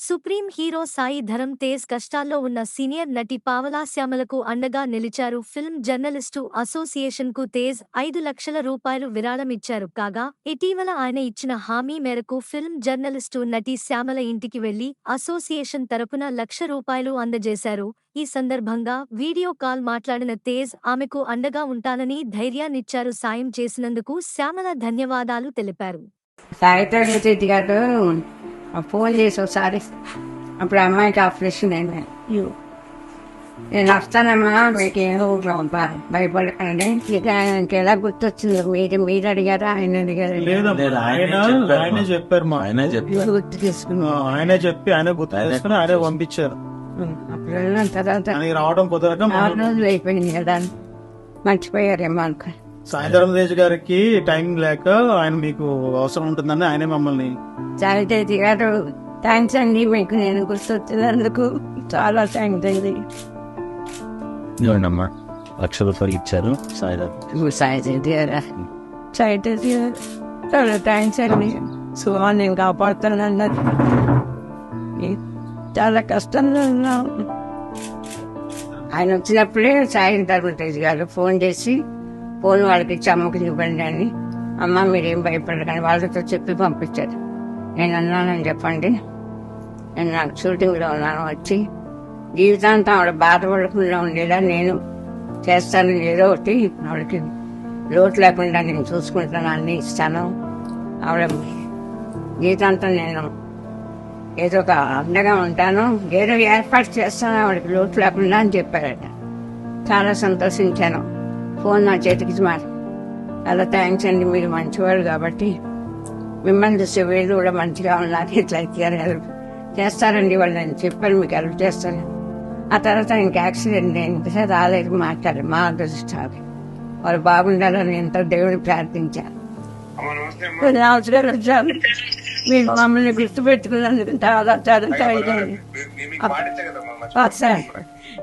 Supreme hero Sai Dharam Tej కష్టాల్లో ఉన్న senior నటి పావలా శ్యామలకు అండగా నిలిచారు ఫిల్మ్ జర్నలిస్టు అసోసియేషన్కు తేజ్ ఐదు లక్షల రూపాయలు విరాళం ఇచ్చారు కాగా ఇటీవల ఆయన ఇచ్చిన హామీ మేరకు ఫిల్మ్ జర్నలిస్టు నటి శ్యామల ఇంటికి వెళ్ళి అసోసియేషన్ తరపున లక్ష రూపాయలు అందజేశారు. ఈ సందర్భంగా వీడియో కాల్ మాట్లాడిన తేజ్ ఆమెకు అండగా ఉంటానని ధైర్యాన్నిచ్చారు సాయం చేసినందుకు శ్యామల ధన్యవాదాలు తెలిపారు. ఫోన్ చేసి ఒకసారి అప్పుడు అమ్మాయికి ఆపరేషన్ అయింది నేను వస్తానమ్మా మీకు ఏదో భయపడకండి ఇక ఆయనకి ఎలా గుర్తొచ్చింది? మీరు మీరు అడిగారా? ఆయన అడిగారు? ఆయనే చెప్పారు. మా ఆయనే గుర్తు ఆయనే చెప్పి ఆయన గుర్తు చేసుకుని ఆయనే పంపించారు. అప్పుడు వెళ్ళిన తర్వాత రావడం కుదరక ఆరు రోజులు అయిపోయింది కదా. మర్చిపోయారేమో అనుకో. సాయంత్రం తేజ్ గారికి టైం లేక ఆయన మీకు అవసరం ఉంటుందని ఆయనే మమ్మల్ని సాయితేజీ గారు థ్యాంక్స్ అండి మీకు నేను గుర్తొచ్చినందుకు. చాలా థ్యాంక్స్ అండి. ఇవ్వండమ్మా లక్ష రూపాయలు ఇచ్చారు. సాయిరామ్ సాయితేజీ గారు? సాయితేజీ గారు చాలా థ్యాంక్స్ అండి. సుమా నేను కాపాడుతాను అన్నది చాలా కష్టంలో ఉన్నాం. ఆయన వచ్చినప్పుడే సాయం తేజ్ గారు ఫోన్ చేసి ఫోన్ వాళ్ళకి ఇచ్చి అమ్మకి ఇవ్వండి అని. అమ్మ మీరేం భయపడకండి వాళ్ళతో చెప్పి పంపించారు. నేను అన్నానని చెప్పండి. నేను నాకు షూటింగ్లో ఉన్నాను వచ్చి జీవితాంతం ఆవిడ బాధపడకుండా ఉండేలా నేను చేస్తాను ఏదో ఒకటి. ఆవిడకి లోటు లేకుండా నేను చూసుకుంటాను అన్ని ఇస్తాను. ఆవిడ జీవితాంతం నేను ఏదో ఒక అండగా ఉంటాను. ఏదో ఏర్పాటు చేస్తాను ఆవిడకి లోటు లేకుండా అని చెప్పారట. చాలా సంతోషించాను. ఫోన్ నా చేతికి మారి చాలా థ్యాంక్స్ అండి మీరు మంచివాడు కాబట్టి. మిమ్మల్ని చూస్తే వీళ్ళు కూడా మంచిగా ఉన్నారు ఇట్లా ఇచ్చారు హెల్ప్ చేస్తారండి వాళ్ళు నేను చెప్పాను మీకు హెల్ప్ చేస్తాను. ఆ తర్వాత ఇంక యాక్సిడెంట్ అయింది రాలేదు మాట్లాడారు మా అదృష్టాలు వాళ్ళు బాగుండాలని ఎంతో దేవుని ప్రార్థించారు. కొన్ని అవసరాలు వచ్చారు మీరు మమ్మల్ని గుర్తుపెట్టుకున్నందుకు చాలా చాలా అండి. సార్.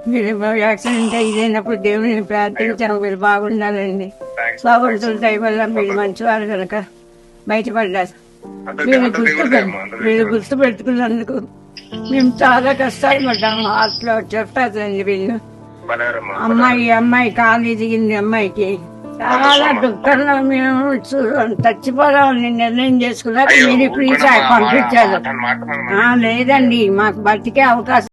మీరు యాక్సిడెంట్ అయినప్పుడు దేవుని ప్రార్థించాము మీరు బాగుండాలండి. బాగుంటుంది దయ వల్ల మీరు మంచివారు కనుక బయటపడ్డారు. మీరు గుర్తు మీరు గుర్తు పెట్టుకున్నందుకు మేము చాలా కష్టాలు పడ్డాము. హార్ట్లో చెప్పారండి వీళ్ళు. అమ్మాయి అమ్మాయి కాలు దిగింది అమ్మాయికి చాలా దుఃఖంలో మేము చూ- చచ్చిపోదామని నిర్ణయం చేసుకున్నాక మీరు ఫ్రీ పంపించారు. ఆ, లేదండి మాకు బతికే అవకాశం